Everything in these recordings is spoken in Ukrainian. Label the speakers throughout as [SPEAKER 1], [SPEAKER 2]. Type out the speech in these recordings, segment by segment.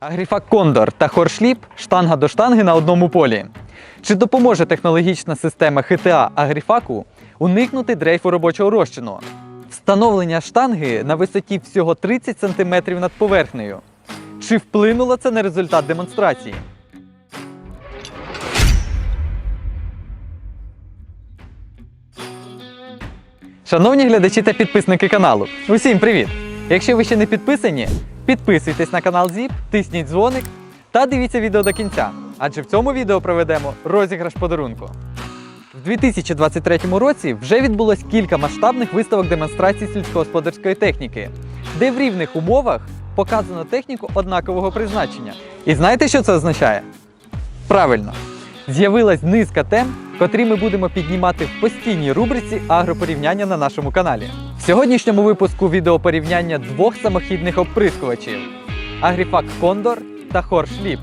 [SPEAKER 1] Агріфак Кондор та Хоршліп штанга до штанги на одному полі. Чи допоможе технологічна система ХТА Агріфаку уникнути дрейфу робочого розчину? Встановлення штанги на висоті всього 30 см над поверхнею. Чи вплинуло це на результат демонстрації? Шановні глядачі та підписники каналу, усім привіт! Якщо ви ще не підписані, підписуйтесь на канал ЗІП, тисніть дзвоник та дивіться відео до кінця, адже в цьому відео проведемо розіграш подарунку. В 2023 році вже відбулось кілька масштабних виставок демонстрацій сільськогосподарської техніки, де в рівних умовах показано техніку однакового призначення. І знаєте, що це означає? Правильно, з'явилась низка тем, котрі ми будемо піднімати в постійній рубриці агропорівняння на нашому каналі. В сьогоднішньому випуску відеопорівняння двох самохідних оприскувачів Агріфак Кондор та Хоршліп.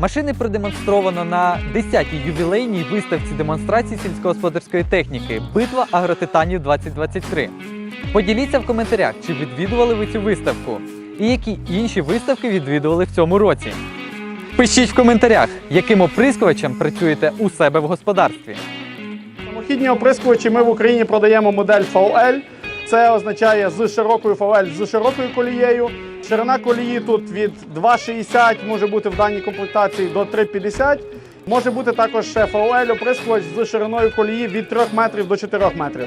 [SPEAKER 1] Машини продемонстровано на 10-й ювілейній виставці демонстрації сільськогосподарської техніки Битва агротитанів 2023. Поділіться в коментарях, чи відвідували ви цю виставку, і які інші виставки відвідували в цьому році. Пишіть в коментарях, яким оприскувачем працюєте у себе в господарстві.
[SPEAKER 2] Самохідні оприскувачі ми в Україні продаємо модель VL. Це означає з широкою VL, з широкою колією. Ширина колії тут від 2,60 може бути в даній комплектації до 3,50. Може бути також ще оприскувач з шириною колії від 3 метрів до 4 метрів.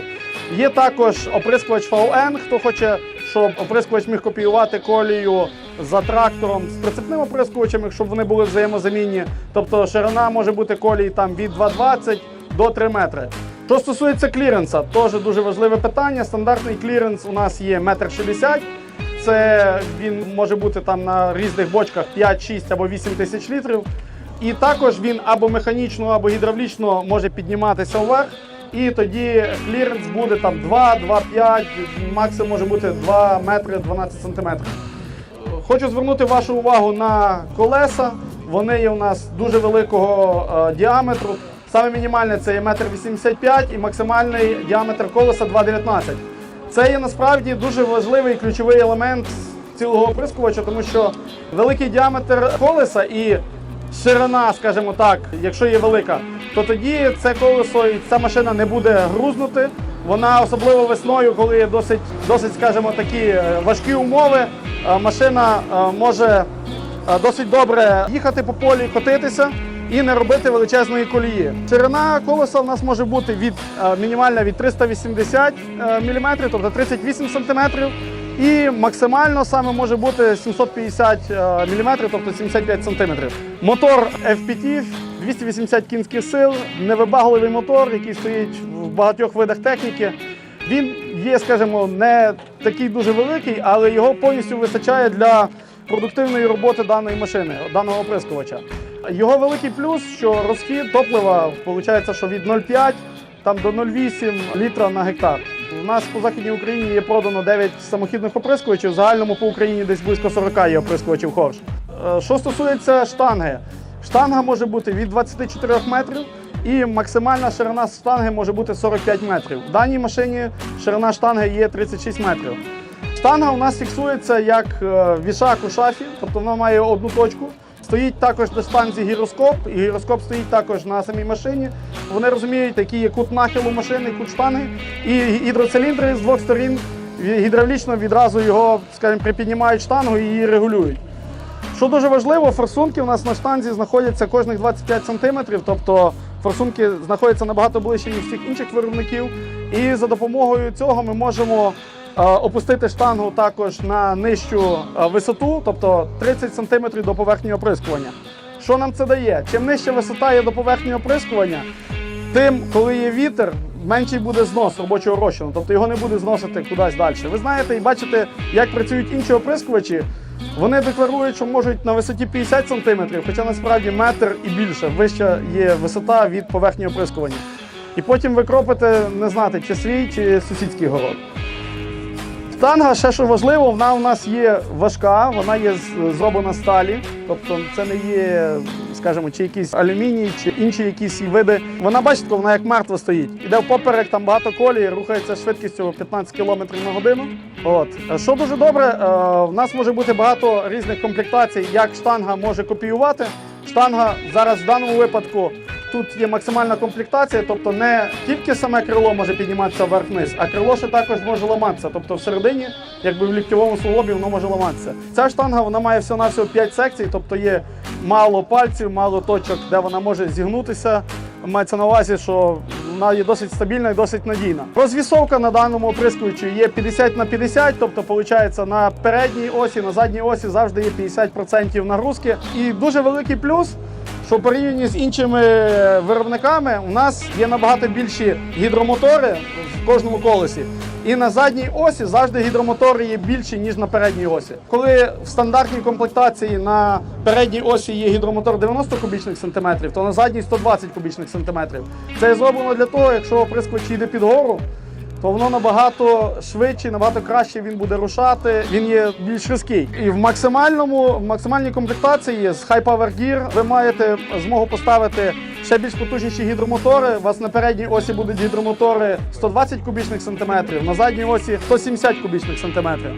[SPEAKER 2] Є також оприскувач VN, хто хоче, щоб оприскувач міг копіювати колію за трактором з прицепним оприскувачем, щоб вони були взаємозамінні. Тобто ширина може бути колії там від 2,20 до 3 метри. Що стосується кліренса, теж дуже важливе питання. Стандартний кліренс у нас є 1,60 м. Це він може бути там на різних бочках 5, 6 або 8 тисяч літрів. І також він або механічно, або гідравлічно може підніматися вверх. І тоді кліренс буде там 2, 2,5, максимум може бути 2 метри 12 сантиметрів. Хочу звернути вашу увагу на колеса. Вони є у нас дуже великого е, діаметру. Саме мінімальне це є 1,85 м і максимальний діаметр колеса 2,19 Це є насправді дуже важливий ключовий елемент цілого оприскувача, тому що великий діаметр колеса і ширина, скажімо так, якщо є велика, то тоді це колесо і ця машина не буде грузнути. Вона особливо весною, коли є досить, досить, скажімо, такі е, важкі умови, е, машина е, може досить добре їхати по полі, котитися і не робити величезної колії. Ширина колеса в нас може бути від мінімальна від 380 мм, тобто 38 см, і максимально саме може бути 750 мм, тобто 75 см. Мотор FPT 280 кінських сил, невибагливий мотор, який стоїть в багатьох видах техніки. Він є, скажімо, не такий дуже великий, але його повністю вистачає для продуктивної роботи даної машини, даного оприскувача. Його великий плюс, що розхід топлива виходить, що від 0,5 там до 0,8 літра на гектар. У нас по Західній Україні є продано 9 самохідних оприскувачів, в загальному по Україні десь близько 40 є оприскувачів хорш. Е, Що стосується штанги, штанга може бути від 24 метрів і максимальна ширина штанги може бути 45 метрів. В даній машині ширина штанги є 36 метрів. Штанга у нас фіксується як е, вішак у шафі, тобто вона має одну точку. Стоїть також на штанзі гіроскоп, і гіроскоп стоїть також на самій машині. Вони розуміють, який є кут нахилу машини, кут штанги. І гідроциліндри з двох сторін гідравлічно відразу його, скажімо, припіднімають штангу і її регулюють. Що дуже важливо, форсунки у нас на штанзі знаходяться кожних 25 см, тобто форсунки знаходяться набагато ближче, ніж всіх інших виробників. І за допомогою цього ми можемо е, опустити штангу також на нижчу е, висоту, тобто 30 см до поверхні оприскування. Що нам це дає? Чим нижча висота є до поверхні оприскування, тим, коли є вітер, менший буде знос робочого розчину, тобто його не буде зносити кудись далі. Ви знаєте і бачите, як працюють інші оприскувачі. Вони декларують, що можуть на висоті 50 см, хоча насправді метр і більше вища є висота від поверхні оприскування. І потім ви кропите не знати, чи свій, чи сусідський город. Штанга, ще що важливо, вона у нас є важка, вона є зроблена з сталі, тобто це не є, скажімо, чи якийсь алюміній, чи інші якісь види. Вона бачите, вона як мертва стоїть. Іде впоперек, там багато колії, рухається швидкістю 15 км на годину. От що дуже добре, е, в нас може бути багато різних комплектацій, як штанга може копіювати. Штанга зараз в даному випадку тут є максимальна комплектація, тобто не тільки саме крило може підніматися вверх-вниз, а крило ще також може ламатися. Тобто всередині, якби в ліктьовому суглобі, воно може ламатися. Ця штанга вона має всього на всього 5 секцій, тобто є мало пальців, мало точок, де вона може зігнутися. Мається на увазі, що вона є досить стабільна і досить надійна. Розвісовка на даному оприскувачі є 50 на 50, тобто виходить на передній осі, на задній осі завжди є 50% нагрузки. І дуже великий плюс, що в порівнянні з іншими виробниками у нас є набагато більші гідромотори в кожному колесі. І на задній осі завжди гідромотори є більші, ніж на передній осі. Коли в стандартній комплектації на передній осі є гідромотор 90 кубічних сантиметрів, то на задній 120 кубічних сантиметрів. Це зроблено для того, якщо оприскувач йде під гору, то воно набагато швидше, набагато краще він буде рушати. Він є більш різкий. І в максимальному, в максимальній комплектації з High Power Gear ви маєте змогу поставити ще більш потужніші гідромотори. У вас на передній осі будуть гідромотори 120 кубічних сантиметрів, на задній осі 170 кубічних сантиметрів.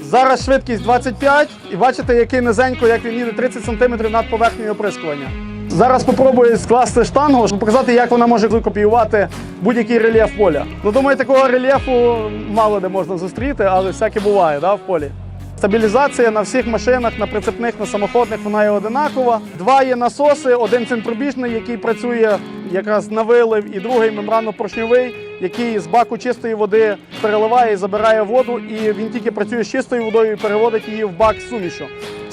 [SPEAKER 2] Зараз швидкість 25, і бачите, який низенько, як він їде 30 см над поверхнею оприскування. Зараз спробую скласти штангу, щоб показати, як вона може копіювати будь-який рельєф поля. Ну, думаю, такого рельєфу мало де можна зустріти, але всяке буває да, в полі. Стабілізація на всіх машинах, на прицепних, на самоходних, вона є одинакова. Два є насоси, один центробіжний, який працює якраз на вилив, і другий мембранно-поршньовий, який з баку чистої води переливає і забирає воду, і він тільки працює з чистою водою і переводить її в бак з сумішю.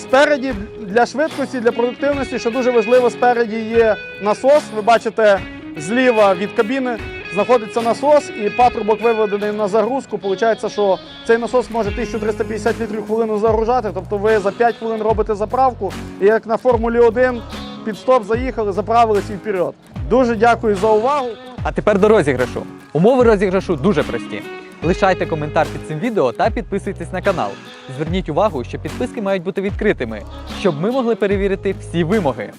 [SPEAKER 2] Спереді для швидкості, для продуктивності, що дуже важливо, спереді є насос. Ви бачите зліва від кабіни знаходиться насос, і патрубок виведений на загрузку. Получається, що цей насос може 1350 літрів хвилину загружати. Тобто ви за 5 хвилин робите заправку, і як на Формулі 1 під стоп заїхали, заправились і вперед. Дуже дякую за увагу.
[SPEAKER 1] А тепер до розіграшу. Умови розіграшу дуже прості. Лишайте коментар під цим відео та підписуйтесь на канал. Зверніть увагу, що підписки мають бути відкритими, щоб ми могли перевірити всі вимоги.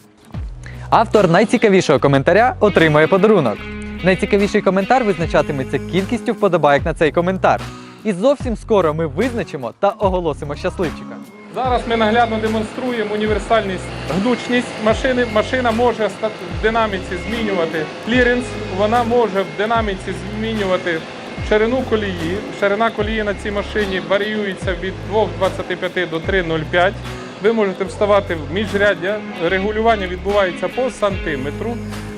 [SPEAKER 1] Автор найцікавішого коментаря отримує подарунок. Найцікавіший коментар визначатиметься кількістю вподобайок на цей коментар. І зовсім скоро ми визначимо та оголосимо щасливчика.
[SPEAKER 3] Зараз ми наглядно демонструємо універсальність, гнучність машини. Машина може в динаміці змінювати кліренс, вона може в динаміці змінювати ширину колії. Ширина колії на цій машині варіюється від 2,25 до 3,05. Ви можете вставати в міжряддя. Регулювання відбувається по сантиметру.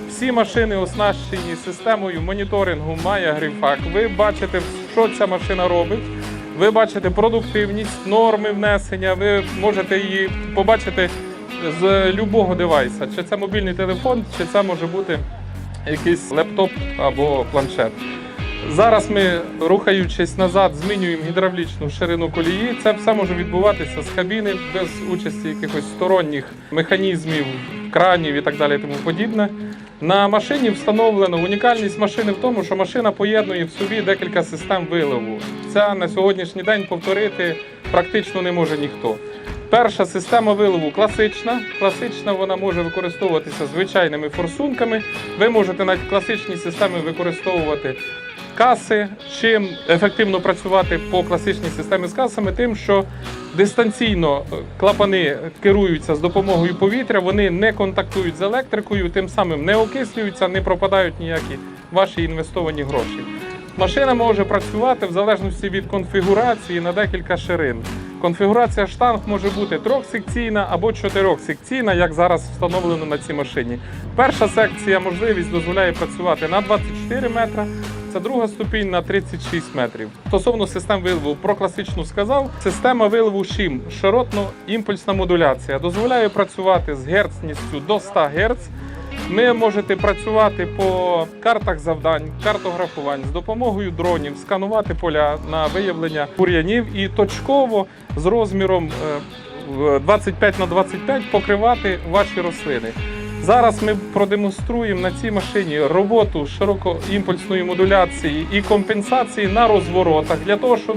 [SPEAKER 3] Всі машини оснащені системою моніторингу Maya Грифак. Ви бачите, що ця машина робить. Ви бачите продуктивність, норми внесення. Ви можете її побачити з любого девайса. Чи це мобільний телефон, чи це може бути якийсь лептоп або планшет. Зараз ми, рухаючись назад, змінюємо гідравлічну ширину колії. Це все може відбуватися з кабіни без участі якихось сторонніх механізмів, кранів і так далі. Тому подібне. На машині встановлено унікальність машини в тому, що машина поєднує в собі декілька систем виливу. Це на сьогоднішній день повторити практично не може ніхто. Перша система виливу класична. Класична вона може використовуватися звичайними форсунками. Ви можете навіть в класичній системі використовувати каси. Чим ефективно працювати по класичній системі з касами, тим, що дистанційно е, клапани керуються з допомогою повітря, вони не контактують з електрикою, тим самим не окислюються, не пропадають ніякі ваші інвестовані гроші. Машина може працювати в залежності від конфігурації на декілька ширин. Конфігурація штанг може бути трьохсекційна або чотирьохсекційна, як зараз встановлено на цій машині. Перша секція можливість дозволяє працювати на 24 метра. Це друга ступінь на 36 метрів. Стосовно систем виливу про класичну сказав. Система виливу ШИМ широтно-імпульсна модуляція дозволяє працювати з герцністю до 100 Гц. Ви можете працювати по картах завдань, картографувань з допомогою дронів, сканувати поля на виявлення бур'янів і точково з розміром е, в 25 на 25 покривати ваші рослини. Зараз ми продемонструємо на цій машині роботу широкоімпульсної модуляції і компенсації на розворотах для того, щоб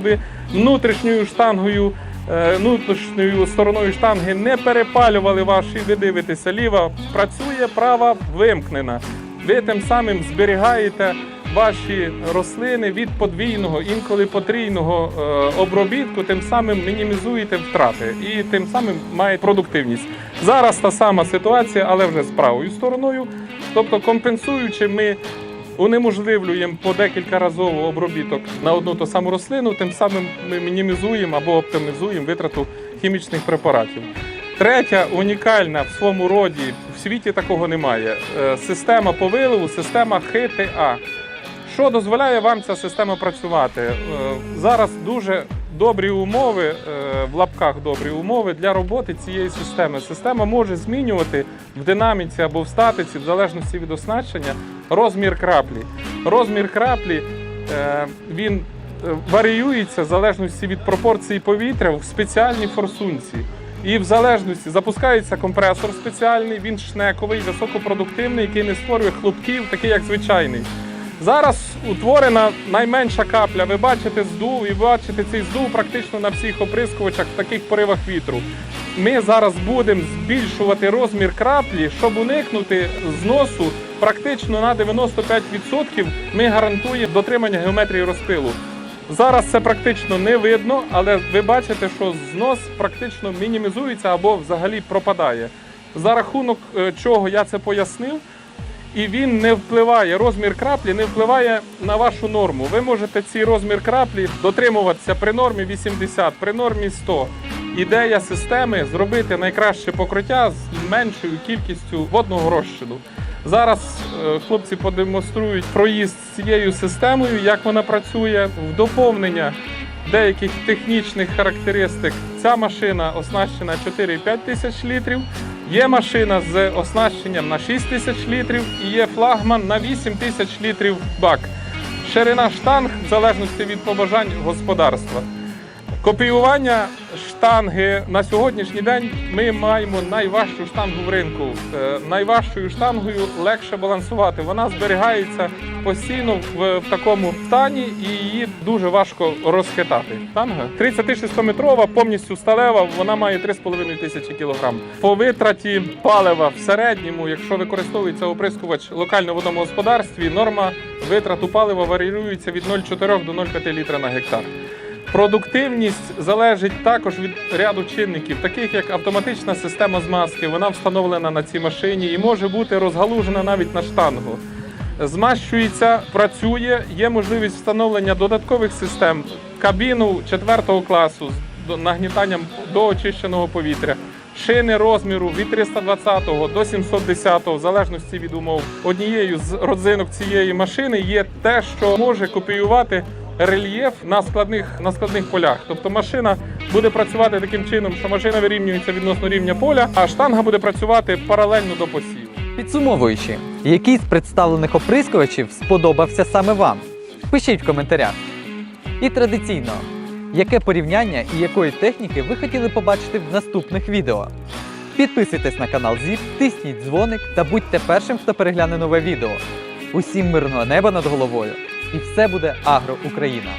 [SPEAKER 3] внутрішньою штангою е, внутрішньою стороною штанги не перепалювали ваші, ви дивитеся, ліва працює, права вимкнена. Ви тим самим зберігаєте ваші рослини від подвійного, інколи потрійного е, обробітку, тим самим мінімізуєте втрати і тим самим маєте продуктивність. Зараз та сама ситуація, але вже з правою стороною. Тобто компенсуючи, ми унеможливлюємо по декілька разово обробіток на одну ту саму рослину, тим самим ми мінімізуємо або оптимізуємо витрату хімічних препаратів. Третя унікальна в своєму роді, в світі такого немає. е, Система по виливу, система ХТА. Що дозволяє вам ця система працювати? Е, Зараз дуже добрі умови, е, в лапках добрі умови для роботи цієї системи. Система може змінювати в динаміці або в статиці, в залежності від оснащення, розмір краплі. Розмір краплі е, він варіюється в залежності від пропорції повітря в спеціальній форсунці. І в залежності запускається компресор спеціальний, він шнековий, високопродуктивний, який не створює хлопків, такий як звичайний. Зараз утворена найменша капля. Ви бачите здув і бачите цей здув практично на всіх оприскувачах в таких поривах вітру. Ми зараз будемо збільшувати розмір краплі, щоб уникнути зносу практично на 95%. Ми гарантуємо дотримання геометрії розпилу. Зараз це практично не видно, але ви бачите, що знос практично мінімізується або взагалі пропадає. За рахунок е, чого я це пояснив, і він не впливає, розмір краплі не впливає на вашу норму. Ви можете цей розмір краплі дотримуватися при нормі 80, при нормі 100. Ідея системи зробити найкраще покриття з меншою кількістю водного розчину. Зараз е, хлопці продемонструють проїзд з цією системою, як вона працює, в доповнення деяких технічних характеристик. Ця машина оснащена 4,5 тисяч літрів. Є машина з оснащенням на 6 тисяч літрів і є флагман на 8 тисяч літрів бак. Ширина штанг в залежності від побажань господарства. Копіювання штанги на сьогоднішній день ми маємо найважчу штангу в ринку. Е, Найважчою штангою легше балансувати. Вона зберігається постійно в, такому стані і її дуже важко розхитати. Штанга 36-метрова, повністю сталева, вона має 3,5 тисячі кілограм. По витраті палива в середньому, якщо використовується оприскувач локально в водному господарстві, норма витрату палива варіюється від 0,4 до 0,5 літра на гектар. Продуктивність залежить також від ряду чинників, таких як автоматична система змазки. Вона встановлена на цій машині і може бути розгалужена навіть на штангу. Змащується, працює, є можливість встановлення додаткових систем, кабіну 4 класу з нагнітанням до очищеного повітря. Шини розміру від 320 до 710, в залежності від умов. Однією з родзинок цієї машини є те, що може копіювати рельєф на складних, на складних полях. Тобто машина буде працювати таким чином, що машина вирівнюється відносно рівня поля, а штанга буде працювати паралельно до посіву.
[SPEAKER 1] Підсумовуючи, який з представлених оприскувачів сподобався саме вам? Пишіть в коментарях. І традиційно, яке порівняння і якої техніки ви хотіли побачити в наступних відео? Підписуйтесь на канал ZIP, тисніть дзвоник та будьте першим, хто перегляне нове відео. Усім мирного неба над головою! І все буде Агро Україна!